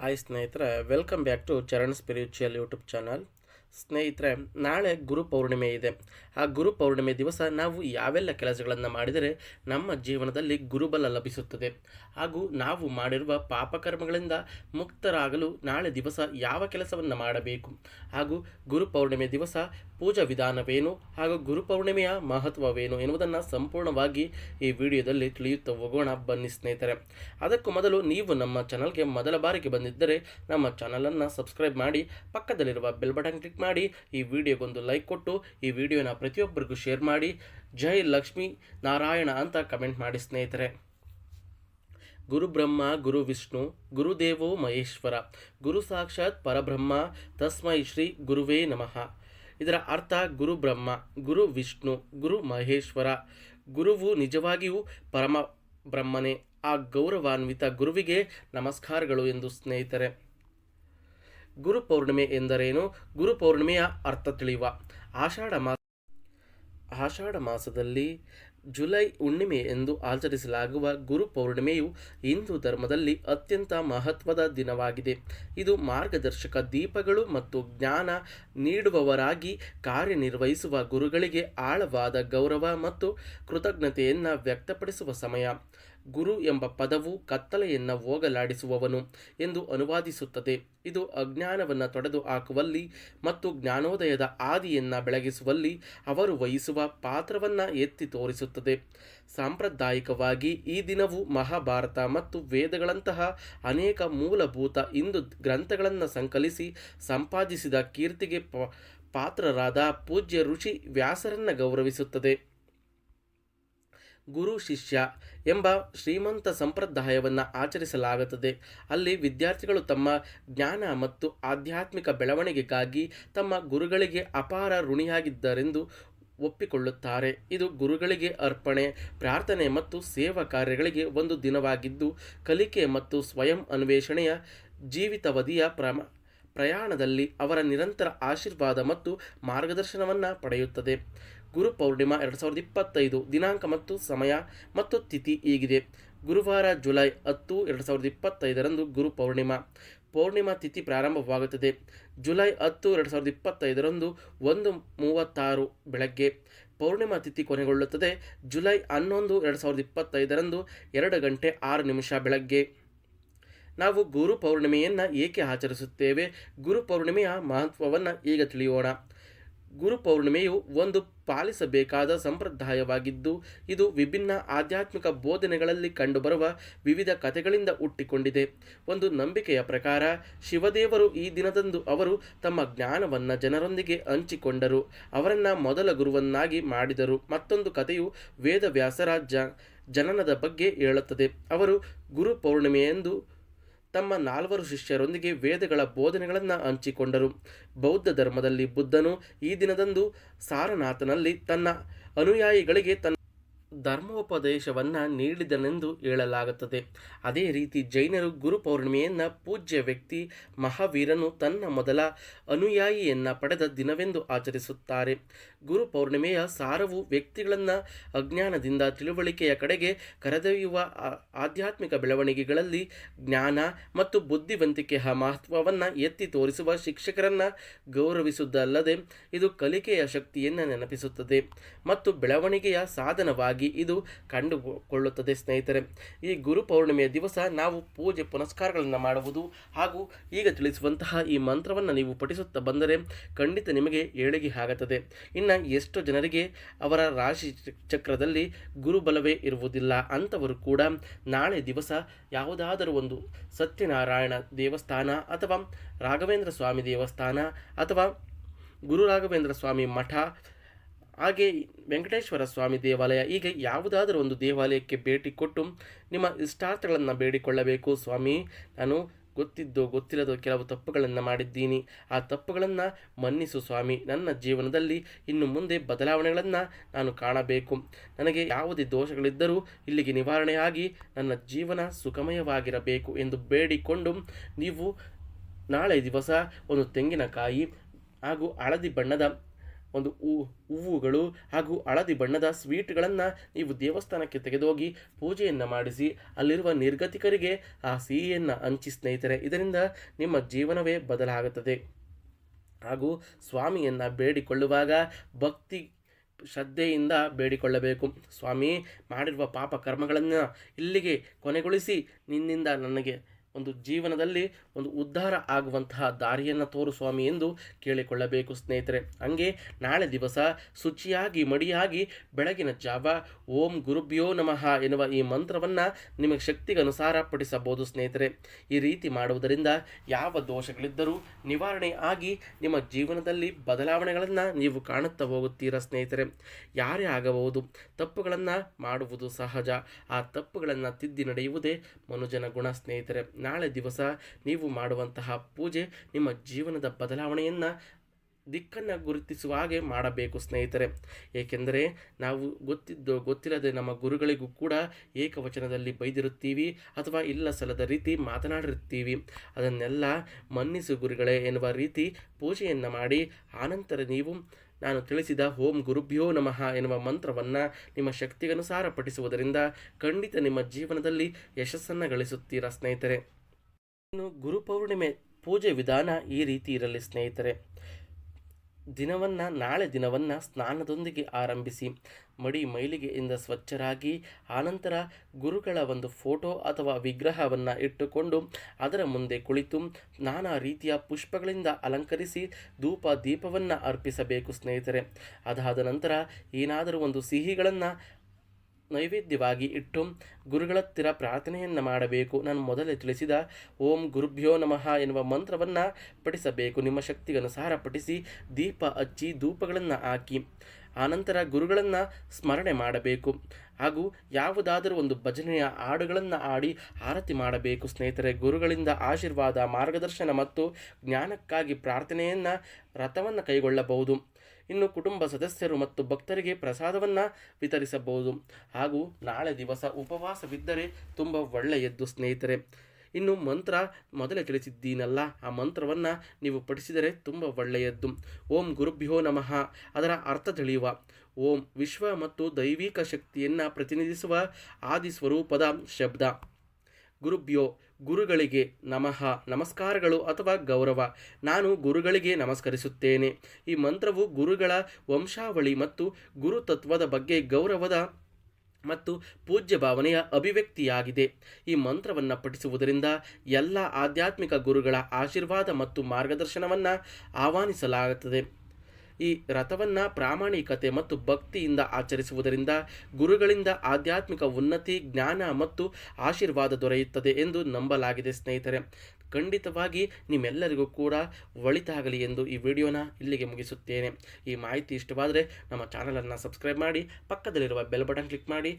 Hi ಸ್ನೇಹಿತರೆ welcome back to Charan spiritual YouTube channel ಸ್ನೇಹಿತರೆ, ನಾಳೆ ಗುರು ಪೌರ್ಣಿಮೆ ಇದೆ. ಆ ಗುರು ಪೌರ್ಣಿಮೆ ದಿವಸ ನಾವು ಯಾವೆಲ್ಲ ಕೆಲಸಗಳನ್ನು ಮಾಡಿದರೆ ನಮ್ಮ ಜೀವನದಲ್ಲಿ ಗುರುಬಲ ಲಭಿಸುತ್ತದೆ. ಹಾಗೂ ನಾವು ಮಾಡಿರುವ ಪಾಪಕರ್ಮಗಳಿಂದ ಮುಕ್ತರಾಗಲು ನಾಳೆ ದಿವಸ ಯಾವ ಕೆಲಸವನ್ನು ಮಾಡಬೇಕು? ಹಾಗೂ ಗುರು ಪೌರ್ಣಿಮೆ ದಿವಸ ಪೂಜಾ ವಿಧಾನವೇನು? ಹಾಗೂ ಗುರು ಪೌರ್ಣಿಮೆಯ ಮಹತ್ವವೇನು ಎನ್ನುವುದನ್ನು ಸಂಪೂರ್ಣವಾಗಿ ಈ ವಿಡಿಯೋದಲ್ಲಿ ತಿಳಿಯುತ್ತಾ ಹೋಗೋಣ. ಬನ್ನಿ ಸ್ನೇಹಿತರೆ. ಅದಕ್ಕೂ ಮೊದಲು ನೀವು ನಮ್ಮ ಚಾನಲ್ಗೆ ಮೊದಲ ಬಾರಿಗೆ ಬಂದಿದ್ದರೆ ನಮ್ಮ ಚಾನಲನ್ನು ಸಬ್ಸ್ಕ್ರೈಬ್ ಮಾಡಿ, ಪಕ್ಕದಲ್ಲಿರುವ ಬೆಲ್ ಬಟನ್ ಕ್ಲಿಕ್ ಮಾಡಿ. ಈ ವಿಡಿಯೋಗೊಂದು ಲೈಕ್ ಕೊಟ್ಟು, ಈ ವಿಡಿಯೋನ ಪ್ರತಿಯೊಬ್ಬರಿಗೂ ಶೇರ್ ಮಾಡಿ. ಜೈ ಲಕ್ಷ್ಮೀ ನಾರಾಯಣ ಅಂತ ಕಮೆಂಟ್ ಮಾಡಿ ಸ್ನೇಹಿತರೆ. ಗುರು ಬ್ರಹ್ಮ, ಗುರು ವಿಷ್ಣು ಗುರುದೇವೋ ಮಹೇಶ್ವರ, ಗುರು ಸಾಕ್ಷಾತ್ ಪರಬ್ರಹ್ಮ, ತಸ್ಮೈ ಶ್ರೀ ಗುರುವೇ ನಮಃ. ಇದರ ಅರ್ಥ ಗುರು ಬ್ರಹ್ಮ, ಗುರು ವಿಷ್ಣು, ಗುರು ಮಹೇಶ್ವರ. ಗುರುವು ನಿಜವಾಗಿಯೂ ಪರಮ ಬ್ರಹ್ಮನೇ. ಆ ಗೌರವಾನ್ವಿತ ಗುರುವಿಗೆ ನಮಸ್ಕಾರಗಳು ಎಂದು ಸ್ನೇಹಿತರೆ. ಗುರು ಪೌರ್ಣಿಮೆ ಎಂದರೇನು? ಗುರು ಪೌರ್ಣಿಮೆಯ ಅರ್ಥ ತಿಳಿಯುವ ಆಷಾಢ ಮಾಸ ಆಷಾಢ ಮಾಸದಲ್ಲಿ ಜುಲೈ ಹುಣ್ಣಿಮೆ ಎಂದು ಆಚರಿಸಲಾಗುವ ಗುರು ಪೌರ್ಣಿಮೆಯು ಹಿಂದೂ ಧರ್ಮದಲ್ಲಿ ಅತ್ಯಂತ ಮಹತ್ವದ ದಿನವಾಗಿದೆ. ಇದು ಮಾರ್ಗದರ್ಶಕ ದೀಪಗಳು ಮತ್ತು ಜ್ಞಾನ ನೀಡುವವರಾಗಿ ಕಾರ್ಯನಿರ್ವಹಿಸುವ ಗುರುಗಳಿಗೆ ಆಳವಾದ ಗೌರವ ಮತ್ತು ಕೃತಜ್ಞತೆಯನ್ನು ವ್ಯಕ್ತಪಡಿಸುವ ಸಮಯ. ಗುರು ಎಂಬ ಪದವು ಕತ್ತಲೆಯನ್ನು ಹೋಗಲಾಡಿಸುವವನು ಎಂದು ಅನುವಾದಿಸುತ್ತದೆ. ಇದು ಅಜ್ಞಾನವನ್ನು ತೊಡೆದು ಹಾಕುವಲ್ಲಿ ಮತ್ತು ಜ್ಞಾನೋದಯದ ಆದಿಯನ್ನು ಬೆಳಗಿಸುವಲ್ಲಿ ಅವರು ವಹಿಸುವ ಪಾತ್ರವನ್ನು ಎತ್ತಿ ತೋರಿಸುತ್ತದೆ. ಸಾಂಪ್ರದಾಯಿಕವಾಗಿ ಈ ದಿನವು ಮಹಾಭಾರತ ಮತ್ತು ವೇದಗಳಂತಹ ಅನೇಕ ಮೂಲಭೂತ ಹಿಂದೂ ಗ್ರಂಥಗಳನ್ನು ಸಂಕಲಿಸಿ ಸಂಪಾದಿಸಿದ ಕೀರ್ತಿಗೆ ಪಾತ್ರರಾದ ಪೂಜ್ಯ ಋಷಿ ವ್ಯಾಸರನ್ನು ಗೌರವಿಸುತ್ತದೆ. ಗುರು ಶಿಷ್ಯ ಎಂಬ ಶ್ರೀಮಂತ ಸಂಪ್ರದಾಯವನ್ನು ಆಚರಿಸಲಾಗುತ್ತದೆ. ಅಲ್ಲಿ ವಿದ್ಯಾರ್ಥಿಗಳು ತಮ್ಮ ಜ್ಞಾನ ಮತ್ತು ಆಧ್ಯಾತ್ಮಿಕ ಬೆಳವಣಿಗೆಗಾಗಿ ತಮ್ಮ ಗುರುಗಳಿಗೆ ಅಪಾರ ಋಣಿಯಾಗಿದ್ದರೆಂದು ಒಪ್ಪಿಕೊಳ್ಳುತ್ತಾರೆ. ಇದು ಗುರುಗಳಿಗೆ ಅರ್ಪಣೆ, ಪ್ರಾರ್ಥನೆ ಮತ್ತು ಸೇವಾ ಕಾರ್ಯಗಳಿಗೆ ಒಂದು ದಿನವಾಗಿದ್ದು, ಕಲಿಕೆ ಮತ್ತು ಸ್ವಯಂ ಅನ್ವೇಷಣೆಯ ಜೀವಿತಾವಧಿಯ ಪ್ರಮ ಪ್ರಯಾಣದಲ್ಲಿ ಅವರ ನಿರಂತರ ಆಶೀರ್ವಾದ ಮತ್ತು ಮಾರ್ಗದರ್ಶನವನ್ನು ಪಡೆಯುತ್ತದೆ. ಗುರು ಪೌರ್ಣಿಮಾ ಎರಡು ಸಾವಿರದ ಇಪ್ಪತ್ತೈದು ದಿನಾಂಕ ಮತ್ತು ಸಮಯ ಮತ್ತು ತಿಥಿ ಈಗಿದೆ ಗುರುವಾರ ಜುಲೈ ಹತ್ತು ಎರಡು ಸಾವಿರದ ಇಪ್ಪತ್ತೈದರಂದು ಗುರು ಪೌರ್ಣಿಮಾ. ಪೌರ್ಣಿಮಾ ತಿಥಿ ಪ್ರಾರಂಭವಾಗುತ್ತದೆ. ಜುಲೈ ಹತ್ತು ಎರಡು ಸಾವಿರದ ಇಪ್ಪತ್ತೈದರಂದು ಒಂದು ಮೂವತ್ತಾರು ಬೆಳಗ್ಗೆ ಪೌರ್ಣಿಮಾ ತಿಥಿ ಕೊನೆಗೊಳ್ಳುತ್ತದೆ. ಜುಲೈ ಹನ್ನೊಂದು ಎರಡು ಸಾವಿರದ ಇಪ್ಪತ್ತೈದರಂದು ಎರಡು ಗಂಟೆ ಆರು ನಿಮಿಷ ಬೆಳಗ್ಗೆ. ನಾವು ಗುರು ಪೌರ್ಣಿಮೆಯನ್ನು ಏಕೆ ಆಚರಿಸುತ್ತೇವೆ? ಗುರು ಪೌರ್ಣಿಮೆಯ ಮಹತ್ವವನ್ನು ಈಗ ತಿಳಿಯೋಣ. ಗುರು ಪೌರ್ಣಿಮೆಯು ಒಂದು ಪಾಲಿಸಬೇಕಾದ ಸಂಪ್ರದಾಯವಾಗಿದ್ದು, ಇದು ವಿಭಿನ್ನ ಆಧ್ಯಾತ್ಮಿಕ ಬೋಧನೆಗಳಲ್ಲಿ ಕಂಡುಬರುವ ವಿವಿಧ ಕಥೆಗಳಿಂದ ಹುಟ್ಟಿಕೊಂಡಿದೆ. ಒಂದು ನಂಬಿಕೆಯ ಪ್ರಕಾರ, ಶಿವದೇವರು ಈ ದಿನದಂದು ಅವರು ತಮ್ಮ ಜ್ಞಾನವನ್ನು ಜನರೊಂದಿಗೆ ಹಂಚಿಕೊಂಡರು. ಅವರನ್ನು ಮೊದಲ ಗುರುವನ್ನಾಗಿ ಮಾಡಿದರು. ಮತ್ತೊಂದು ಕಥೆಯು ವೇದವ್ಯಾಸರ ಜನನದ ಬಗ್ಗೆ ಹೇಳುತ್ತದೆ. ಅವರು ಗುರು ಪೌರ್ಣಿಮೆಯೆಂದು ತಮ್ಮ ನಾಲ್ವರು ಶಿಷ್ಯರೊಂದಿಗೆ ವೇದಗಳ ಬೋಧನೆಗಳನ್ನು ಹಂಚಿಕೊಂಡರು. ಬೌದ್ಧ ಧರ್ಮದಲ್ಲಿ ಬುದ್ಧನು ಈ ದಿನದಂದು ಸಾರನಾಥನಲ್ಲಿ ತನ್ನ ಅನುಯಾಯಿಗಳಿಗೆ ತನ್ನ ಧರ್ಮೋಪದೇಶವನ್ನು ನೀಡಿದನೆಂದು ಹೇಳಲಾಗುತ್ತದೆ. ಅದೇ ರೀತಿ ಜೈನರು ಗುರು ಪೌರ್ಣಿಮೆಯನ್ನು ಪೂಜ್ಯ ವ್ಯಕ್ತಿ ಮಹಾವೀರನು ತನ್ನ ಮೊದಲ ಅನುಯಾಯಿಯನ್ನು ಪಡೆದ ದಿನವೆಂದು ಆಚರಿಸುತ್ತಾರೆ. ಗುರು ಪೌರ್ಣಿಮೆಯ ಸಾರವು ವ್ಯಕ್ತಿಗಳನ್ನು ಅಜ್ಞಾನದಿಂದ ತಿಳುವಳಿಕೆಯ ಕಡೆಗೆ ಕರೆದೊಯ್ಯುವ ಆಧ್ಯಾತ್ಮಿಕ ಬೆಳವಣಿಗೆಗಳಲ್ಲಿ ಜ್ಞಾನ ಮತ್ತು ಬುದ್ಧಿವಂತಿಕೆಯ ಮಹತ್ವವನ್ನು ಎತ್ತಿ ತೋರಿಸುವ ಶಿಕ್ಷಕರನ್ನು ಗೌರವಿಸುವುದಲ್ಲದೆ ಇದು ಕಲಿಕೆಯ ಶಕ್ತಿಯನ್ನು ನೆನಪಿಸುತ್ತದೆ ಮತ್ತು ಬೆಳವಣಿಗೆಯ ಸಾಧನವಾಗಿ ಇದು ಕಂಡುಕೊಳ್ಳುತ್ತದೆ ಸ್ನೇಹಿತರೆ. ಈ ಗುರು ಪೌರ್ಣಿಮೆಯ ದಿವಸ ನಾವು ಪೂಜೆ ಪುನಸ್ಕಾರಗಳನ್ನು ಮಾಡುವುದು ಹಾಗೂ ಈಗ ತಿಳಿಸುವಂತಹ ಈ ಮಂತ್ರವನ್ನು ನೀವು ಪಠಿಸುತ್ತಾ ಬಂದರೆ ಖಂಡಿತ ನಿಮಗೆ ಏಳಿಗೆ ಆಗುತ್ತದೆ ಇನ್ನು ಎಷ್ಟು ಜನರಿಗೆ ಅವರ ರಾಶಿ ಚಕ್ರದಲ್ಲಿ ಗುರುಬಲವೇ ಇರುವುದಿಲ್ಲ ಅಂಥವರು ಕೂಡ ನಾಳೆ ದಿವಸ ಯಾವುದಾದರೂ ಒಂದು ಸತ್ಯನಾರಾಯಣ ದೇವಸ್ಥಾನ ಅಥವಾ ರಾಘವೇಂದ್ರ ಸ್ವಾಮಿ ದೇವಸ್ಥಾನ ಅಥವಾ ಗುರು ರಾಘವೇಂದ್ರ ಸ್ವಾಮಿ ಮಠ, ಹಾಗೆ ವೆಂಕಟೇಶ್ವರ ಸ್ವಾಮಿ ದೇವಾಲಯ, ಹೀಗೆ ಯಾವುದಾದರೂ ಒಂದು ದೇವಾಲಯಕ್ಕೆ ಭೇಟಿ ಕೊಟ್ಟು ನಿಮ್ಮ ಇಷ್ಟಾರ್ಥಗಳನ್ನು ಬೇಡಿಕೊಳ್ಳಬೇಕು. ಸ್ವಾಮಿ, ನಾನು ಗೊತ್ತಿದ್ದೋ ಗೊತ್ತಿಲ್ಲದೋ ಕೆಲವು ತಪ್ಪುಗಳನ್ನು ಮಾಡಿದ್ದೀನಿ. ಆ ತಪ್ಪುಗಳನ್ನು ಮನ್ನಿಸು ಸ್ವಾಮಿ. ನನ್ನ ಜೀವನದಲ್ಲಿ ಇನ್ನು ಮುಂದೆ ಬದಲಾವಣೆಗಳನ್ನು ನಾನು ಕಾಣಬೇಕು. ನನಗೆ ಯಾವುದೇ ದೋಷಗಳಿದ್ದರೂ ಇಲ್ಲಿಗೆ ನಿವಾರಣೆಯಾಗಿ ನನ್ನ ಜೀವನ ಸುಖಮಯವಾಗಿರಬೇಕು ಎಂದು ಬೇಡಿಕೊಂಡು ನೀವು ನಾಳೆ ದಿವಸ ಒಂದು ತೆಂಗಿನಕಾಯಿ ಹಾಗೂ ಹಳದಿ ಬಣ್ಣದ ಒಂದು ಹೂವುಗಳು ಹಾಗೂ ಹಳದಿ ಬಣ್ಣದ ಸ್ವೀಟ್ಗಳನ್ನು ನೀವು ದೇವಸ್ಥಾನಕ್ಕೆ ತೆಗೆದೋಗಿ ಪೂಜೆಯನ್ನು ಮಾಡಿಸಿ ಅಲ್ಲಿರುವ ನಿರ್ಗತಿಕರಿಗೆ ಆ ಸಿಹಿಯನ್ನು ಹಂಚಿ ಸ್ನೇಹಿತರೆ, ಇದರಿಂದ ನಿಮ್ಮ ಜೀವನವೇ ಬದಲಾಗುತ್ತದೆ. ಹಾಗೂ ಸ್ವಾಮಿಯನ್ನು ಬೇಡಿಕೊಳ್ಳುವಾಗ ಭಕ್ತಿ ಶ್ರದ್ಧೆಯಿಂದ ಬೇಡಿಕೊಳ್ಳಬೇಕು. ಸ್ವಾಮಿ ಮಾಡಿರುವ ಪಾಪ ಕರ್ಮಗಳನ್ನು ಇಲ್ಲಿಗೆ ಕೊನೆಗೊಳಿಸಿ ನಿನ್ನಿಂದ ನನಗೆ ಒಂದು ಜೀವನದಲ್ಲಿ ಒಂದು ಉದ್ಧಾರ ಆಗುವಂತಹ ದಾರಿಯನ್ನು ತೋರು ಸ್ವಾಮಿ ಎಂದು ಕೇಳಿಕೊಳ್ಳಬೇಕು ಸ್ನೇಹಿತರೆ. ಹಂಗೆ ನಾಳೆ ದಿವಸ ಶುಚಿಯಾಗಿ ಮಡಿಯಾಗಿ ಬೆಳಗಿನ ಜಾವ ಓಂ ಗುರುಭ್ಯೋ ನಮಃ ಎನ್ನುವ ಈ ಮಂತ್ರವನ್ನು ನಿಮಗೆ ಶಕ್ತಿಗನುಸಾರ ಪಠಿಸಬಹುದು ಸ್ನೇಹಿತರೆ. ಈ ರೀತಿ ಮಾಡುವುದರಿಂದ ಯಾವ ದೋಷಗಳಿದ್ದರೂ ನಿವಾರಣೆ ಆಗಿ ನಿಮ್ಮ ಜೀವನದಲ್ಲಿ ಬದಲಾವಣೆಗಳನ್ನು ನೀವು ಕಾಣುತ್ತಾ ಹೋಗುತ್ತೀರಾ ಸ್ನೇಹಿತರೆ. ಯಾರೇ ಆಗಬಹುದು, ತಪ್ಪುಗಳನ್ನು ಮಾಡುವುದು ಸಹಜ. ಆ ತಪ್ಪುಗಳನ್ನು ತಿದ್ದಿ ನಡೆಯುವುದೇ ಮನುಜನ ಗುಣ ಸ್ನೇಹಿತರೆ. ನಾಳೆ ದಿವಸ ನೀವು ಮಾಡುವಂತಹ ಪೂಜೆ ನಿಮ್ಮ ಜೀವನದ ಬದಲಾವಣೆಯನ್ನು ದಿಕ್ಕನ್ನು ಗುರುತಿಸುವ ಹಾಗೆ ಮಾಡಬೇಕು, ಸ್ನೇಹಿತರೆ. ಏಕೆಂದರೆ ನಾವು ಗೊತ್ತಿದ್ದು ಗೊತ್ತಿಲ್ಲದೆ ನಮ್ಮ ಗುರುಗಳಿಗೂ ಕೂಡ ಏಕವಚನದಲ್ಲಿ ಬೈದಿರುತ್ತೀವಿ ಅಥವಾ ಇಲ್ಲ ಸಲದ ರೀತಿ ಮಾತನಾಡಿರುತ್ತೀವಿ. ಅದನ್ನೆಲ್ಲ ಮನ್ನಿಸು ಗುರುಗಳೇ ಎನ್ನುವ ರೀತಿ ಪೂಜೆಯನ್ನು ಮಾಡಿ ಆನಂತರ ನೀವು ನಾನು ತಿಳಿಸಿದ ಓಂ ಗುರುಭ್ಯೋ ನಮಃ ಎನ್ನುವ ಮಂತ್ರವನ್ನು ನಿಮ್ಮ ಶಕ್ತಿಗನುಸಾರ ಪಠಿಸುವುದರಿಂದ ಖಂಡಿತ ನಿಮ್ಮ ಜೀವನದಲ್ಲಿ ಯಶಸ್ಸನ್ನು ಗಳಿಸುತ್ತೀರಾ, ಸ್ನೇಹಿತರೆ. ಇನ್ನು ಗುರುಪೌರ್ಣಿಮೆ ಪೂಜೆ ವಿಧಾನ ಈ ರೀತಿ ಇರಲಿ ಸ್ನೇಹಿತರೆ. ದಿನವನ್ನು, ನಾಳೆ ದಿನವನ್ನು ಸ್ನಾನದೊಂದಿಗೆ ಆರಂಭಿಸಿ, ಮಡಿ ಮೈಲಿಗೆಯಿಂದ ಸ್ವಚ್ಛರಾಗಿ, ಆನಂತರ ಗುರುಗಳ ಒಂದು ಫೋಟೋ ಅಥವಾ ವಿಗ್ರಹವನ್ನು ಇಟ್ಟುಕೊಂಡು ಅದರ ಮುಂದೆ ಕುಳಿತು ನಾನಾ ರೀತಿಯ ಪುಷ್ಪಗಳಿಂದ ಅಲಂಕರಿಸಿ ಧೂಪ ದೀಪವನ್ನು ಅರ್ಪಿಸಬೇಕು ಸ್ನೇಹಿತರೆ. ಅದಾದ ನಂತರ ಏನಾದರೂ ಒಂದು ಸಿಹಿಗಳನ್ನು ನೈವೇದ್ಯವಾಗಿ ಇಟ್ಟು ಗುರುಗಳತ್ತಿರ ಪ್ರಾರ್ಥನೆಯನ್ನು ಮಾಡಬೇಕು. ನಾನು ಮೊದಲೇ ತಿಳಿಸಿದ, ಓಂ ಗುರುಭ್ಯೋ ನಮಃ ಎನ್ನುವ ಮಂತ್ರವನ್ನು ಪಠಿಸಬೇಕು. ನಿಮ್ಮ ಶಕ್ತಿಗನುಸಾರ ಪಠಿಸಿ, ದೀಪ ಹಚ್ಚಿ ಧೂಪಗಳನ್ನು ಹಾಕಿ, ಆನಂತರ ಗುರುಗಳನ್ನು ಸ್ಮರಣೆ ಮಾಡಬೇಕು. ಹಾಗೂ ಯಾವುದಾದರೂ ಒಂದು ಭಜನೆಯ ಹಾಡುಗಳನ್ನು ಆಡಿ ಆರತಿ ಮಾಡಬೇಕು. ಸ್ನೇಹಿತರೆ, ಗುರುಗಳಿಂದ ಆಶೀರ್ವಾದ, ಮಾರ್ಗದರ್ಶನ ಮತ್ತು ಜ್ಞಾನಕ್ಕಾಗಿ ಪ್ರಾರ್ಥನೆಯನ್ನು, ರಥವನ್ನು ಕೈಗೊಳ್ಳಬಹುದು. ಇನ್ನು ಕುಟುಂಬ ಸದಸ್ಯರು ಮತ್ತು ಭಕ್ತರಿಗೆ ಪ್ರಸಾದವನ್ನು ವಿತರಿಸಬಹುದು. ಹಾಗೂ ನಾಳೆ ದಿವಸ ಉಪವಾಸವಿದ್ದರೆ ತುಂಬ ಒಳ್ಳೆಯದ್ದು ಸ್ನೇಹಿತರೆ. ಇನ್ನು ಮಂತ್ರ ಮೊದಲೇ ತಿಳಿಸಿದ್ದೀನಲ್ಲ, ಆ ಮಂತ್ರವನ್ನು ನೀವು ಪಠಿಸಿದರೆ ತುಂಬ ಒಳ್ಳೆಯದ್ದು. ಓಂ ಗುರುಭ್ಯೋ ನಮಃ. ಅದರ ಅರ್ಥ ತಿಳಿಯುವ. ಓಂ ವಿಶ್ವ ಮತ್ತು ದೈವಿಕ ಶಕ್ತಿಯನ್ನು ಪ್ರತಿನಿಧಿಸುವ ಆದಿ ಸ್ವರೂಪದ ಶಬ್ದ. ಗುರುಭ್ಯೋ ಗುರುಗಳಿಗೆ ನಮಃ. ನಮಸ್ಕಾರಗಳು ಅಥವಾ ಗೌರವ. ನಾನು ಗುರುಗಳಿಗೆ ನಮಸ್ಕರಿಸುತ್ತೇನೆ. ಈ ಮಂತ್ರವು ಗುರುಗಳ ವಂಶಾವಳಿ ಮತ್ತು ಗುರುತತ್ವದ ಬಗ್ಗೆ ಗೌರವದ ಮತ್ತು ಪೂಜ್ಯ ಭಾವನೆಯ ಅಭಿವ್ಯಕ್ತಿಯಾಗಿದೆ. ಈ ಮಂತ್ರವನ್ನು ಪಠಿಸುವುದರಿಂದ ಎಲ್ಲ ಆಧ್ಯಾತ್ಮಿಕ ಗುರುಗಳ ಆಶೀರ್ವಾದ ಮತ್ತು ಮಾರ್ಗದರ್ಶನವನ್ನು ಆಹ್ವಾನಿಸಲಾಗುತ್ತದೆ. ಈ ರಥವನ್ನು ಪ್ರಾಮಾಣಿಕತೆ ಮತ್ತು ಭಕ್ತಿಯಿಂದ ಆಚರಿಸುವುದರಿಂದ ಗುರುಗಳಿಂದ ಆಧ್ಯಾತ್ಮಿಕ ಉನ್ನತಿ, ಜ್ಞಾನ ಮತ್ತು ಆಶೀರ್ವಾದ ದೊರೆಯುತ್ತದೆ ಎಂದು ನಂಬಲಾಗಿದೆ ಸ್ನೇಹಿತರೆ. ಖಂಡಿತವಾಗಿ ನಿಮ್ಮೆಲ್ಲರಿಗೂ ಕೂಡ ಒಳಿತಾಗಲಿ ಎಂದು ಈ ವಿಡಿಯೋನ ಇಲ್ಲಿಗೆ ಮುಗಿಸುತ್ತೇನೆ. ಈ ಮಾಹಿತಿ ಇಷ್ಟವಾದರೆ ನಮ್ಮ ಚಾನಲನ್ನು ಸಬ್ಸ್ಕ್ರೈಬ್ ಮಾಡಿ, ಪಕ್ಕದಲ್ಲಿರುವ ಬೆಲ್ ಬಟನ್ ಕ್ಲಿಕ್ ಮಾಡಿ